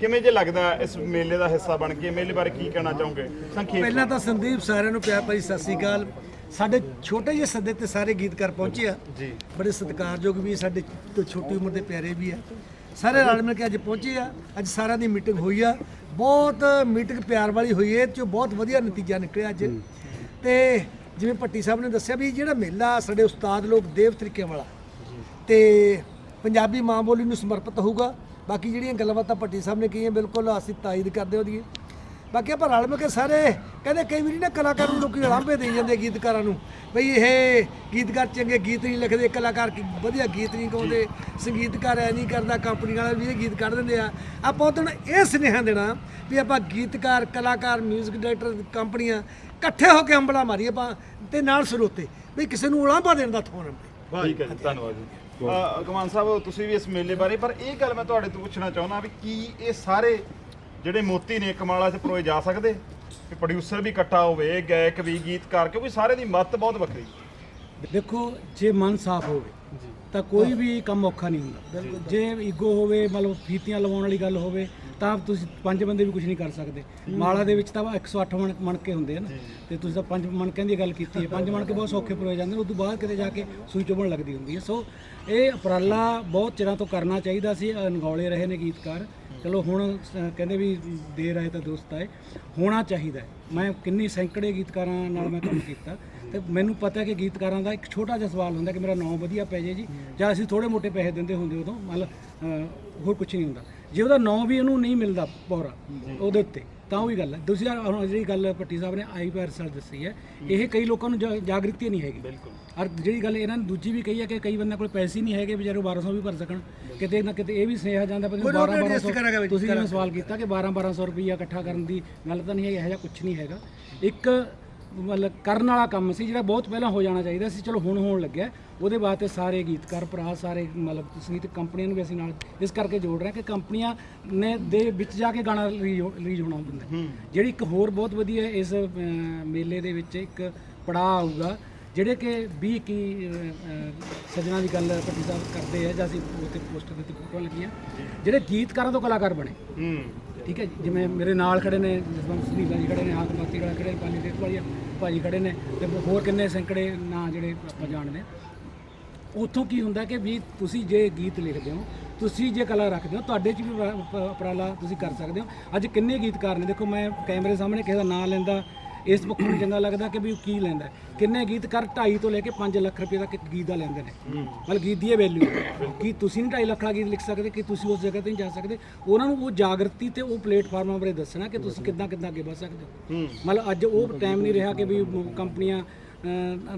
ਕਿਵੇਂ ਜੇ ਲੱਗਦਾ ਇਸ ਮੇਲੇ ਦਾ ਹਿੱਸਾ ਬਣ ਕੇ? ਮੇਲੇ ਬਾਰੇ ਕੀ ਕਹਿਣਾ ਚਾਹੋਗੇ? ਸੰਖੇਪ ਪਹਿਲਾਂ ਤਾਂ ਸੰਦੀਪ ਸਾਰਿਆਂ ਨੂੰ ਪਿਆਰ ਭਰੀ ਸਤਿ ਸ੍ਰੀ ਅਕਾਲ। ਸਾਡੇ ਛੋਟੇ ਜਿਹੇ ਸੱਦੇ ਤੇ ਸਾਰੇ ਗੀਤਕਾਰ ਪਹੁੰਚੇ ਆ। ਜੀ। ਬੜੇ ਸਤਿਕਾਰਯੋਗ ਵੀ ਸਾਡੇ ਤੋਂ ਛੋਟੀ ਉਮਰ ਦੇ ਪਿਆਰੇ ਵੀ ਆ। ਸਾਰੇ ਰਲ ਮਿਲ ਕੇ ਅੱਜ ਪਹੁੰਚੇ ਆ। ਅੱਜ ਸਾਰਿਆਂ ਦੀ ਮੀਟਿੰਗ ਹੋਈ ਆ। ਬਹੁਤ ਮੀਟਿੰਗ ਪਿਆਰ ਵਾਲੀ ਹੋਈ ਇਹ 'ਚੋਂ ਬਹੁਤ ਵਧੀਆ ਨਤੀਜਾ ਨਿਕਲਿਆ ਅੱਜ। ਤੇ ਜਿਵੇਂ ਭੱਟੀ ਸਾਹਿਬ ਨੇ ਦੱਸਿਆ ਵੀ ਜਿਹੜਾ ਮੇਲਾ ਸਾਡੇ ਉਸਤਾਦ ਲੋਕ ਦੇਵ ਤਰੀਕੇ ਵਾਲਾ ਤੇ ਪੰਜਾਬੀ ਮਾਂ ਬੋਲੀ ਨੂੰ ਸਮਰਪਿਤ ਹੋਊਗਾ। ਬਾਕੀ ਜਿਹੜੀਆਂ ਗੱਲਬਾਤਾਂ ਭੱਟੀ ਸਾਹਿਬ ਨੇ ਕਹੀਆਂ ਬਿਲਕੁਲ ਅਸੀਂ ਤਾਇਦ ਕਰਦੇ ਉਹਦੀ ਬਾਕੀ ਆਪਾਂ ਰਲ ਮਿਲ ਕੇ ਸਾਰੇ, ਕਹਿੰਦੇ ਕਈ ਵਾਰੀ ਨਾ ਕਲਾਕਾਰ ਨੂੰ ਲੋਕੀ ਲਾਂਭੇ ਦੇਈ ਜਾਂਦੇ ਗੀਤਕਾਰਾਂ ਨੂੰ। ਬਈ ਇਹ ਗੀਤਕਾਰ ਚੰਗੇ ਗੀਤ ਨਹੀਂ ਲਿਖਦੇ, ਕਲਾਕਾਰ ਕੀ ਵਧੀਆ ਗੀਤ ਨਹੀਂ ਗਾਉਂਦੇ, ਸੰਗੀਤਕਾਰ ਐ ਨਹੀਂ ਕਰਦਾ, ਕੰਪਨੀ ਵਾਲੇ ਵੀ ਇਹ ਗੀਤ ਕੱਢ ਦਿੰਦੇ ਆ। ਆਪਾਂ ਉਹਦੋਂ ਇਹ ਸੁਨੇਹਾ ਦੇਣਾ ਵੀ ਆਪਾਂ ਗੀਤਕਾਰ, ਕਲਾਕਾਰ 뮤직 ਡਾਇਰੈਕਟਰ ਕੰਪਨੀਆਂ ਇਕੱਠੇ ਹੋ ਕੇ ਅੰਬਲਾ ਮਾਰੀਏ ਆਪਾਂ ਤੇ ਨਾਲ ਸਰੋਤੇ। ਵੀ ਕਿਸੇ ਨੂੰ ਉਲਾਂਭਾ ਦੇਣ ਦਾ ਥੋਨ ਠੀਕ ਹੈ ਜੀ ਧੰਨਵਾਦ ਜੀ। ਕਮਾਨ ਸਾਹਿਬ, ਤੁਸੀਂ ਵੀ ਇਸ ਮੇਲੇ ਬਾਰੇ, ਪਰ ਇਹ ਗੱਲ ਮੈਂ ਤੁਹਾਡੇ ਤੋਂ ਪੁੱਛਣਾ ਚਾਹੁੰਦਾ ਵੀ ਕੀ ਇਹ ਸਾਰੇ ਜਿਹੜੇ ਮੋਤੀ ਨੇ ਕਮਾਲਾ 'ਚ ਪਰੋਏ ਜਾ ਸਕਦੇ? ਕਿ ਪ੍ਰੋਡਿਊਸਰ ਵੀ ਇਕੱਠਾ ਹੋਵੇ, ਗਾਇਕ ਵੀ, ਗੀਤਕਾਰ, ਕਿਉਂਕਿ ਸਾਰੇ ਦੀ ਮੱਤ ਬਹੁਤ ਵੱਖਰੀ। ਦੇਖੋ, ਜੇ ਮਨ ਸਾਫ਼ ਹੋਵੇ ਤਾਂ ਕੋਈ ਵੀ ਕੰਮ ਔਖਾ ਨਹੀਂ ਹੁੰਦਾ। ਜੇ ਈਗੋ ਹੋਵੇ ਮਤਲਬ ਫੀਤੀਆਂ ਲਵਾਉਣ ਵਾਲੀ ਗੱਲ ਹੋਵੇ ਤਾਂ ਤੁਸੀਂ ਪੰਜ ਬੰਦੇ ਵੀ ਕੁਝ ਨਹੀਂ ਕਰ ਸਕਦੇ। ਮਾਲਾ ਦੇ ਵਿੱਚ ਤਾਂ 108 ਮਣ ਮਣਕੇ ਹੁੰਦੇ ਆ ਨਾ। ਤੇ ਤੁਸੀਂ ਤਾਂ ਪੰਜ ਮਣਕਿਆਂ ਦੀ ਗੱਲ ਕੀਤੀ ਹੈ। ਪੰਜ ਮਣਕੇ ਬਹੁਤ ਸੌਖੇ ਪਰੋਏ ਜਾਂਦੇ ਨੇ ਉਸ ਤੋਂ ਬਾਅਦ ਕਿਤੇ ਜਾ ਕੇ ਸੂਈ ਚੁਭਣ ਲੱਗਦੀ ਹੁੰਦੀ ਹੈ। ਸੋ ਇਹ ਉਪਰਾਲਾ ਬਹੁਤ ਚਿਰਾਂ ਤੋਂ ਕਰਨਾ ਚਾਹੀਦਾ ਸੀ। ਅਨਗੌਲੇ ਰਹੇ ਨੇ ਗੀਤਕਾਰ। ਚਲੋ ਹੁਣ ਸ- ਕਹਿੰਦੇ ਵੀ ਦੇਰ ਆਏ ਤਾਂ ਦੁਰਸਤ ਆਏ। ਹੋਣਾ ਚਾਹੀਦਾ ਹੈ। ਮੈਂ ਕਿੰਨੀ ਸੈਂਕੜੇ ਗੀਤਕਾਰਾਂ ਨਾਲ ਮੈਂ ਕੰਮ ਕੀਤਾ। ਤੇ ਮੈਨੂੰ ਪਤਾ ਹੈ ਕਿ ਗੀਤਕਾਰਾਂ ਦਾ ਇੱਕ ਛੋਟਾ ਜਿਹਾ ਸਵਾਲ ਹੁੰਦਾ ਕਿ ਮੇਰਾ ਨਾਂ ਵਧੀਆ ਪੈ ਜੇ ਜੀ ਜਾਂ ਅਸੀਂ ਥੋੜੇ ਮੋਟੇ ਪੈਸੇ ਦਿੰਦੇ ਹੁੰਦੇ ਉਦੋਂ। ਮਤਲਬ ਅਹ, ਹੋਰ ਕੁਝ ਨਹੀਂ ਹੁੰਦਾ। ਜੇ ਉਹਦਾ ਨਾਂ ਵੀ ਉਹਨੂੰ ਨਹੀਂ ਮਿਲਦਾ ਪੌਰਾ ਉਹਦੇ ਉੱਤੇ। ਤਾਂ ਉਹ ਵੀ ਗੱਲ ਹੈ। ਦੂਸਰੀ ਗੱਲ, ਹੁਣ ਜਿਹੜੀ ਗੱਲ ਭੱਟੀ ਸਾਹਿਬ ਨੇ ਆਈ ਪੀ ਰਿਸਰਚ ਦੱਸੀ ਹੈ ਇਹ ਕਈ ਲੋਕਾਂ ਨੂੰ ਜਾ- ਜਾਗ੍ਰਿਤੀ ਨਹੀਂ ਹੈਗੀ। ਬਿਲਕੁਲ। ਔਰ ਜਿਹੜੀ ਗੱਲ ਇਹਨਾਂ ਨੇ ਦੂਜੀ ਵੀ ਕਹੀ ਹੈ ਕਿ ਕਈ ਬੰਦਿਆਂ ਕੋਲ ਪੈਸੇ ਹੀ ਨਹੀਂ ਹੈਗੇ ਵਿਚਾਰੇ ਉਹ 1200 ਵੀ ਭਰ ਸਕਣ। ਕਿਤੇ ਨਾ ਕਿਤੇ ਇਹ ਵੀ ਸੁਨੇਹਾ ਜਾਂਦਾ ਪਰ 12 1200 ਤੁਸੀਂ ਜਿਵੇਂ ਸਵਾਲ ਕੀਤਾ ਕਿ 12 1200 ਰੁਪਈਆ ਇਕੱਠਾ ਕਰਨ ਦੀ ਗੱਲ ਤਾਂ ਨਹੀਂ ਹੈ ਇਹੋ ਜਿਹਾ ਕੁਝ ਨਹੀਂ ਹੈਗਾ। ਇੱਕ ਮਤਲਬ ਕਰਨ ਵਾਲਾ ਕੰਮ ਸੀ ਜਿਹੜਾ ਬਹੁਤ ਪਹਿਲਾਂ ਹੋ ਜਾਣਾ ਚਾਹੀਦਾ ਸੀ ਚਲੋ ਹੁਣ ਹੋਣ ਲੱਗਿਆ। ਉਹਦੇ ਵਾਸਤੇ ਸਾਰੇ ਗੀਤਕਾਰ ਭਰਾ ਸਾਰੇ ਮਤਲਬ ਸੰਗੀਤ ਕੰਪਨੀਆਂ ਨੂੰ ਵੀ ਅਸੀਂ ਨਾਲ ਇਸ ਕਰਕੇ ਜੋੜ ਰਹੇ ਹਾਂ ਕਿ ਕੰਪਨੀਆਂ ਨੇ ਦੇ ਵਿੱਚ ਜਾ ਕੇ ਗਾਣਾ ਰਿਲੀਜ਼ ਹੋਣਾ ਹੁੰਦਾ। ਜਿਹੜੀ ਇੱਕ ਹੋਰ ਬਹੁਤ ਵਧੀਆ ਇਸ ਮੇਲੇ ਦੇ ਵਿੱਚ ਇੱਕ ਪੜਾਅ ਆਊਗਾ ਜਿਹੜੇ ਕਿ 20 ਕੀ ਸਜਣਾ ਦੀ ਗੱਲ ਭੱਟੀ ਸਾਹਿਬ ਕਰਦੇ ਆ ਜਾਂ ਅਸੀਂ ਉੱਤੇ ਪੋਸਟਰ ਦੇ ਉੱਤੇ ਫੋਟੋ ਲੱਗੀਆਂ। ਜਿਹੜੇ ਗੀਤਕਾਰਾਂ ਤੋਂ ਕਲਾਕਾਰ ਬਣੇ। ਹੂੰ। ਠੀਕ ਹੈ ਜੀ, ਜਿਵੇਂ ਮੇਰੇ ਨਾਲ ਖੜੇ ਨੇ ਜਸਵੰਤ ਸੁਨੀਲਾ ਜੀ ਖੜੇ ਨੇ ਹਾਕ ਮਾਤੀ ਖੜਾ ਖੜੇ ਨੇ ਪਾਲੀ ਦੇਖ ਵਾਲੀਆ ਭਾਜੀ ਖੜੇ ਨੇ ਤੇ ਹੋਰ ਕਿੰਨੇ ਸੈਂਕੜੇ ਨਾਂ ਜਿਹੜੇ ਆਪਾਂ ਜਾਣਦੇ ਹਾਂ। ਉੱਥੋਂ ਕੀ ਹੁੰਦਾ ਕਿ ਵੀ ਤੁਸੀਂ ਜੇ ਗੀਤ ਲਿਖਦੇ ਹੋ ਤੁਸੀਂ ਜੇ ਕਲਾ ਰੱਖਦੇ ਹੋ ਤੁਹਾਡੇ 'ਚ ਵੀ ਉਪਰਾਲਾ ਤੁਸੀਂ ਕਰ ਸਕਦੇ ਹੋ। ਅੱਜ ਕਿੰਨੇ ਗੀਤਕਾਰ ਨੇ? ਦੇਖੋ ਮੈਂ ਕੈਮਰੇ ਸਾਹਮਣੇ ਕਿਸੇ ਦਾ ਨਾਂ ਲੈਂਦਾ ਇਸ ਪੱਖੋਂ ਨਹੀਂ ਚੰਗਾ ਲੱਗਦਾ ਕਿ ਵੀ ਉਹ ਕੀ ਲੈਂਦਾ ਕਿੰਨੇ ਗੀਤਕਾਰ 2.5 ਤੋਂ ਲੈ ਕੇ 5 ਲੱਖ ਰੁਪਏ ਤੱਕ ਗੀਤ ਦਾ ਲੈਂਦੇ ਨੇ। ਮਤਲਬ ਗੀਤ ਦੀ ਵੈਲਿਊ ਕੀ ਤੁਸੀਂ ਨਹੀਂ 2.5 ਲੱਖ ਦਾ ਗੀਤ ਲਿਖ ਸਕਦੇ ਕਿ ਤੁਸੀਂ ਉਸ ਜਗ੍ਹਾ ਤੇ ਨਹੀਂ ਜਾ ਸਕਦੇ? ਉਹਨਾਂ ਨੂੰ ਉਹ ਜਾਗਰਤੀ ਤੇ ਉਹ ਪਲੇਟਫਾਰਮਾਂ ਬਾਰੇ ਦੱਸਣਾ ਕਿ ਤੁਸੀਂ ਕਿੱਦਾਂ ਕਿੱਦਾਂ ਅੱਗੇ ਵਧ ਸਕਦੇ ਹੋ। ਮਤਲਬ ਅੱਜ ਉਹ ਟਾਈਮ ਨਹੀਂ ਰਿਹਾ ਕਿ ਵੀ ਕੰਪਨੀਆਂ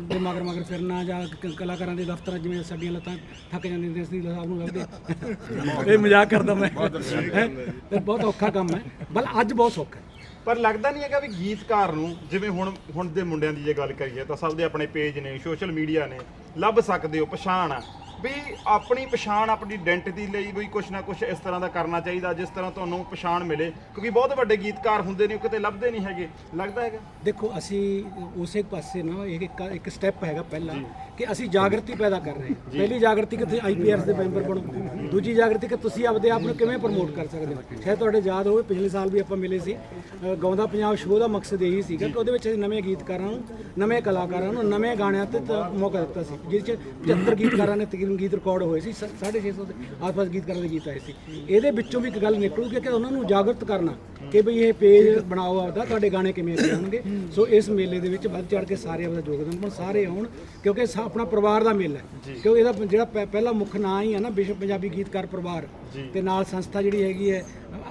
ਦੇ ਮਗਰ ਮਗਰ ਫਿਰਨਾ ਜਾਂ ਕਲਾਕਾਰਾਂ ਦੇ ਦਫ਼ਤਰਾਂ ਜਿਵੇਂ ਸਾਡੀਆਂ ਲੱਤਾਂ ਥੱਕ ਜਾਂਦੀਆਂ ਨੇ ਅਸੀਂ ਸਾਹਿਬ ਨੂੰ ਲੱਭਦੇ ਇਹ ਮਜ਼ਾਕ ਕਰਦਾ ਮੈਂ। ਬਹੁਤ ਔਖਾ ਕੰਮ ਹੈ। ਬਲ ਅੱਜ ਬਹੁਤ ਸੌਖਾ ਹੈ। ਪਰ ਲੱਗਦਾ ਨਹੀਂ ਹੈਗਾ ਵੀ ਗੀਤਕਾਰ ਨੂੰ, ਜਿਵੇਂ ਹੁਣ ਹੁਣ ਦੇ ਮੁੰਡਿਆਂ ਦੀ ਜੇ ਗੱਲ ਕਰੀਏ ਤਾਂ ਸਭ ਦੇ ਆਪਣੇ ਪੇਜ ਨੇ, ਸੋਸ਼ਲ ਮੀਡੀਆ ਨੇ, ਲੱਭ ਸਕਦੇ ਹੋ, ਪਛਾਣ ਆ। ਵੀ ਆਪਣੀ ਪਛਾਣ ਆਪਣੀ ਆਇਡੈਂਟੀਟੀ ਲਈ ਵੀ ਕੁਛ ਨਾ ਕੁਛ ਇਸ ਤਰ੍ਹਾਂ ਦਾ ਕਰਨਾ ਚਾਹੀਦਾ ਜਿਸ ਤਰ੍ਹਾਂ ਤੁਹਾਨੂੰ ਪਛਾਣ ਮਿਲੇ। ਕਿਉਂਕਿ ਬਹੁਤ ਵੱਡੇ ਗੀਤਕਾਰ ਹੁੰਦੇ ਨੇ ਉਹ ਕਿਤੇ ਲੱਭਦੇ ਨਹੀਂ ਹੈਗੇ। ਲੱਗਦਾ ਹੈਗਾ? ਦੇਖੋ ਅਸੀਂ ਉਸੇ ਪਾਸੇ ਨਾ ਇਹ ਇੱਕ ਇੱਕ ਸਟੈਪ ਹੈਗਾ ਪਹਿਲਾ ਕਿ ਅਸੀਂ ਜਾਗਰਤੀ ਪੈਦਾ ਕਰ ਰਹੇ ਹਾਂ। ਪਹਿਲੀ ਜਾਗਰਤੀ ਕਿ ਤੁਸੀਂ ਆਈਪੀਆਰਸ ਦੇ ਮੈਂਬਰ ਬਣੋ। ਦੂਜੀ ਜਾਗਰਤੀ ਕਿ ਤੁਸੀਂ ਆਪਦੇ ਆਪ ਨੂੰ ਕਿਵੇਂ ਪ੍ਰਮੋਟ ਕਰ ਸਕਦੇ ਹੋ? ਸ਼ਾਇਦ ਤੁਹਾਡੇ ਯਾਦ ਹੋਵੇ ਪਿਛਲੇ ਸਾਲ ਵੀ ਆਪਾਂ ਮਿਲੇ ਸੀ। ਗਾਉਂਦਾ ਪੰਜਾਬ ਸ਼ੋਅ ਦਾ ਮਕਸਦ ਇਹੀ ਸੀਗਾ ਕਿ ਉਹਦੇ ਵਿੱਚ ਅਸੀਂ ਨਵੇਂ ਗੀਤਕਾਰਾਂ ਨੂੰ ਨਵੇਂ ਕਲਾਕਾਰਾਂ ਨੂੰ ਨਵੇਂ ਗਾਣਿਆਂ ਤੇ ਤ- ਮੌਕਾ ਦਿੱਤਾ ਸੀ ਜਿਸ ਚ 75 ਗੀਤਕਾਰਾਂ ਨੇ ਤਕਰੀਬਨ ਗੀਤ ਰਿਕਾਰਡ ਹੋਏ ਸੀ 650 ਦੇ ਆਸ-ਪਾਸ ਗੀਤਕਾਰਾਂ ਦੇ ਗੀਤ ਆਏ ਸੀ। ਇਹਦੇ ਵਿੱਚੋਂ ਵੀ ਇੱਕ ਗੱਲ ਨਿਕਲੂਗੀ ਕਿ ਉਹਨਾਂ ਨੂੰ ਜਾਗਰਤ ਕਰਨਾ ਕਿ ਭਈ ਇਹ ਪੇਜ ਬਣਾਓ ਆਪਦਾ ਤੁਹਾਡੇ ਗਾਣੇ ਕਿਵੇਂ ਅੱਗੇ ਆਉਣਗੇ। ਸੋ ਇਸ ਮੇਲੇ ਦੇ ਵਿੱਚ ਵੱਧ ਚੜ ਕੇ ਸਾਰੇ ਆਪਦਾ ਯੋਗਦਾਨ ਪਾਉਣ ਸਾਰੇ ਆਉਣ ਕਿਉਂਕਿ ਆਪਣਾ ਪਰਿਵਾਰ ਦਾ ਮੇਲਾ ਹੈ। ਕਿਉਂਕਿ ਇਹਦਾ ਜਿਹੜਾ ਪਹਿ- ਪਹਿਲਾ ਮੁੱਖ ਨਾਂ ਹੀ ਹੈ ਨਾ ਵਿਸ਼ਵ ਪੰਜਾਬੀ ਗੀਤਕਾਰ ਪਰਿਵਾਰ ਤੇ ਨਾਲ ਸੰਸਥਾ ਜਿਹੜੀ ਹੈਗੀ ਹੈ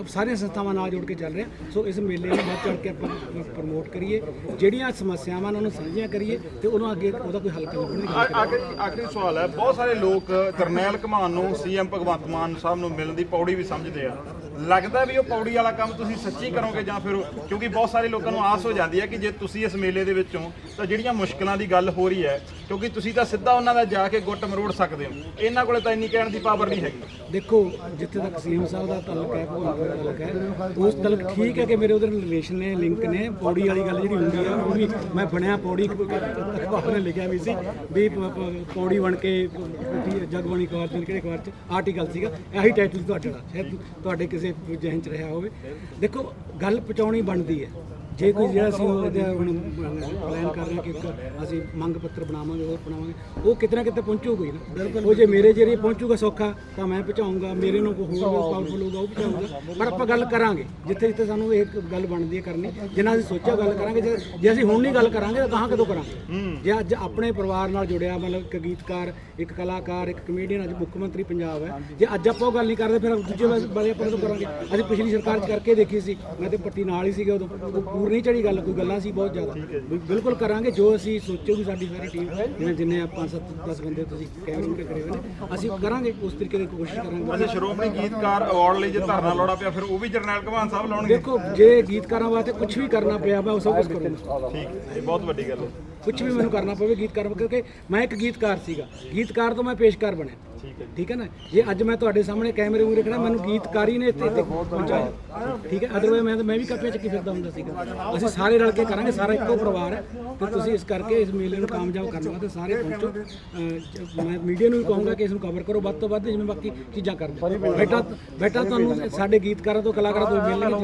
ਸਾਰੀਆਂ ਸੰਸਥਾਵਾਂ ਨਾਲ ਜੋੜ ਕੇ ਚੱਲ ਰਿਹਾ। ਸੋ ਇਸ ਮੇਲੇ ਨੂੰ ਵੱਧ ਚੜ ਕੇ ਆਪਾਂ ਪ੍ਰਮੋਟ ਕਰੀਏ। ਜਿਹੜੀਆਂ ਸਮੱਸਿਆਵਾਂ ਨੇ ਉਹਨੂੰ ਸਾਂਝੀਆਂ ਕਰੀਏ ਤੇ ਉਹਨਾਂ ਅੱਗੇ ਉਹਦਾ ਕੋਈ ਹੱਲ ਲੱਭਣ ਦੀ ਗੱਲ ਆਖਰੀ ਆਖਰੀ ਸਵਾਲ ਹੈ। ਬਹੁਤ ਸਾਰੇ ਲੋਕ ਕਰਨੈਲ ਘਮਾਨ ਨੂੰ ਸੀਐਮ ਭਗਵੰਤ ਮਾਨ ਸਾਹਿਬ ਨੂੰ ਮਿਲਣ ਦੀ ਪੌੜੀ ਵੀ ਸਮਝਦੇ ਆ। ਲੱਗਦਾ ਵੀ ਉਹ ਪੌੜੀ ਵਾਲਾ ਕੰਮ ਤੁਸੀਂ ਸੱਚੀ ਕਰੋਗੇ ਜਾਂ ਫਿਰ ਕਿਉਂਕਿ ਬਹੁਤ ਸਾਰੇ ਲੋਕਾਂ ਨੂੰ ਆਸ ਹੋ ਜਾਂਦੀ ਹੈ ਕਿ ਜੇ ਤੁਸੀਂ ਇਸ ਮੇਲੇ ਦੇ ਵਿੱਚੋਂ ਤਾਂ ਜਿਹੜੀਆਂ ਮੁਸ਼ਕਲਾਂ ਦੀ ਗੱਲ ਹੋ ਰਹੀ ਹੈ, ਕਿਉਂਕਿ ਤੁਸੀਂ ਤਾਂ ਸਿੱਧਾ ਉਹਨਾਂ ਦਾ ਜਾ ਕੇ ਗੁੱਟ ਮਰੋੜ ਸਕਦੇ ਹੋ। ਇਹਨਾਂ ਕੋਲੇ ਤਾਂ ਇੰਨੀ ਕਹਿਣ ਦੀ ਪਾਵਰ ਨਹੀਂ ਹੈਗੀ। ਦੇਖੋ, ਜਿੱਥੇ ਤੱਕ ਸੀਐਮ ਸਾਹਿਬ ਦਾ ਤਾਲੁਕ ਹੈ ਭਗਵੰਤ ਦਾ ਤਾਲੁਕ ਹੈ, ਉਸ ਤਾਲੁਕ ਠੀਕ ਹੈ ਕਿ ਮੇਰੇ ਉਹਦੇ ਰਿਲੇਸ਼ਨ ਨੇ ਲਿੰਕ ਨੇ, ਪੌੜੀ ਵਾਲੀ ਗੱਲ ਜਿਹੜੀ ਹੁੰਦੀ ਆ ਉਹ ਵੀ ਮੈਂ ਬਣਿਆ ਪੌੜੀ ਅਖਬਾਰ ਨੇ ਲਿਖਿਆ ਵੀ ਸੀ ਵੀ ਪੌੜੀ ਬਣ ਕੇ ਜਗਬਾਣੀ ਅਖਬਾਰ ਚ, ਕਿਹੜੇ ਅਖਬਾਰ ਚ, ਆਰਟੀਕਲ ਸੀਗਾ, ਇਹੀ ਟਾਈਟਲ ਤੁਹਾਡਾ, ਸ਼ਾਇਦ ਤੁਹਾਡੇ ਕਿਸੇ ਕਿਸੇ ਜਹਨ ਚ ਰਿਹਾ ਹੋਵੇ। ਦੇਖੋ ਗੱਲ ਪਹੁੰਚਾਉਣੀ ਬਣਦੀ ਹੈ। ਜੇ ਕੋਈ ਜਿਹੜਾ ਅਸੀਂ ਉਹਦੇ ਹੁਣ ਪਲਾਨ ਕਰ ਰਹੇ ਕਿ ਇੱਕ ਅਸੀਂ ਮੰਗ ਪੱਤਰ ਬਣਾਵਾਂਗੇ ਉਹ ਬਣਾਵਾਂਗੇ। ਉਹ ਕਿਤੇ ਨਾ ਕਿਤੇ ਪਹੁੰਚੂਗਾ ਹੀ ਨਾ। ਉਹ ਜੇ ਮੇਰੇ ਜਰੀਏ ਪਹੁੰਚੂਗਾ ਸੌਖਾ ਤਾਂ ਮੈਂ ਪਹੁੰਚਾਊਂਗਾ ਮੇਰੇ ਨੂੰ ਕੋਈ ਹੋਰ ਪਾਵਰਫੁਲ ਹੋਊਗਾ ਉਹ ਪਹੁੰਚਾਊਗਾ ਪਰ ਆਪਾਂ ਗੱਲ ਕਰਾਂਗੇ। ਜਿੱਥੇ ਜਿੱਥੇ ਸਾਨੂੰ ਇਹ ਗੱਲ ਬਣਦੀ ਹੈ ਕਰਨੀ ਜਿੰਨਾ ਅਸੀਂ ਸੋਚਿਆ ਗੱਲ ਕਰਾਂਗੇ ਜੇ ਜੇ ਅਸੀਂ ਹੁਣ ਨਹੀਂ ਗੱਲ ਕਰਾਂਗੇ ਤਾਂ ਕਹਾਂ ਕਦੋਂ ਕਰਾਂਗੇ? ਜੇ ਅੱਜ ਆਪਣੇ ਪਰਿਵਾਰ ਨਾਲ ਜੁੜਿਆ ਮਤਲਬ ਇੱਕ ਗੀਤਕਾਰ ਇੱਕ ਕਲਾਕਾਰ ਇੱਕ ਕਮੇਡੀਅਨ ਅੱਜ ਮੁੱਖ ਮੰਤਰੀ ਪੰਜਾਬ ਹੈ। ਜੇ ਅੱਜ ਆਪਾਂ ਉਹ ਗੱਲ ਨਹੀਂ ਕਰਦੇ ਫਿਰ ਦੂਜੇ ਬਾਰੇ ਆਪਾਂ ਕਦੋਂ ਕਰਾਂਗੇ? ਅਸੀਂ ਪਿਛਲੀ ਸਰਕਾਰ 'ਚ ਕਰਕੇ ਦੇਖੀ ਸੀ। ਮੈਂ ਤੇ ਪੱਟੀ ਨਾਲ ਹੀ ਸੀਗੇ ਉਦੋਂ। ਉਹ ਪੂਰ ਨਹੀਂ ਚੜੀ ਗੱਲ ਕੋਈ ਗੱਲਾਂ ਸੀ ਬਹੁਤ ਜ਼ਿਆਦਾ। ਬਿਲਕੁਲ ਕਰਾਂਗੇ ਜੋ ਅਸੀਂ ਸੋਚੋਗੀ ਸਾਡੀ ਸਾਰੀ ਟੀਮ ਜਿਵੇਂ ਜਿੰਨੇ ਆਪਾਂ 7 10 ਬੰਦੇ ਤੁਸੀਂ ਕੈਮਰੇ ਤੇ ਕਰੇ ਹੋਏ ਨੇ ਅਸੀਂ ਕਰਾਂਗੇ ਉਸ ਤਰੀਕੇ ਦੀ ਕੋਸ਼ਿਸ਼ ਕਰਾਂਗੇ। ਅੱਛਾ ਸ਼੍ਰੋਮਣੀ ਗੀਤਕਾਰ ਅਵਾਰਡ ਲਈ ਜੇ ਧਰਨਾ ਲਾਉਣਾ ਪਿਆ ਫਿਰ ਉਹ ਵੀ ਜਰਨੈਲ ਘਮਾਨ ਸਾਹਿਬ ਲਾਉਣਗੇ? ਦੇਖੋ ਜੇ ਗੀਤਕਾਰਾਂ ਵਾਸਤੇ ਕੁਝ ਵੀ ਕਰਨਾ ਪਿਆ ਮੈਂ ਉਹ ਸਭ ਕੁਝ ਕਰੂੰਗਾ। ਠੀਕ ਇਹ ਬਹੁਤ ਵੱਡੀ ਗੱਲ ਹੈ। ਕੁਝ ਵੀ ਮੈਨੂੰ ਕਰਨਾ ਪਵੇ ਗੀਤਕਾਰ ਕਿਉਂਕਿ ਮੈਂ ਇੱਕ ਗੀਤਕਾਰ ਸੀਗਾ। ਗੀਤਕਾਰ ਤੋਂ ਮੈਂ ਪੇਸ਼ਕਾਰ ਬਣਿਆ। ਠੀਕ ਹੈ ਨਾ? ਜੇ ਅੱਜ ਮੈਂ ਤੁਹਾਡੇ ਸਾਹਮਣੇ ਕੈਮਰੇ ਮੂਹਰੇ ਖੜਾ ਮੈਨੂੰ ਗੀਤਕਾਰੀ ਨੇ ਇੱਥੇ ਪਹੁੰਚਾਇਆ। ਠੀਕ ਹੈ? ਅਦਰਵਾਇਜ਼ ਮੈਂ ਤਾਂ ਮੈਂ ਵੀ ਕੱਪੇ ਚੱਕੀ ਫਿਰਦਾ ਹੁੰਦਾ ਸੀਗਾ। ਅਸੀਂ ਸਾਰੇ ਰਲ ਕੇ ਕਰਾਂਗੇ ਸਾਰਾ ਇੱਕੋ ਪਰਿਵਾਰ ਹੈ। ਤੇ ਤੁਸੀਂ ਇਸ ਕਰਕੇ ਇਸ ਮੇਲੇ ਨੂੰ ਕਾਮਯਾਬ ਕਰਨ ਵਾਸਤੇ ਸਾਰੇ ਪਹੁੰਚੋ। ਮੈਂ ਮੀਡੀਆ ਨੂੰ ਵੀ ਕਹੂੰਗਾ ਕਿ ਇਸ ਨੂੰ ਕਵਰ ਕਰੋ। ਵੱਧ ਤੋਂ ਵੱਧ ਜਿਵੇਂ ਬਾਕੀ ਚੀਜ਼ਾਂ ਕਰਦੇ ਬੈਠਾ ਬੈਠਾ ਤੁਹਾਨੂੰ ਸਾਡੇ ਗੀਤਕਾਰਾਂ ਤੋਂ ਕਲਾਕਾਰਾਂ ਤੋਂ ਮਿਲਣਗੇ।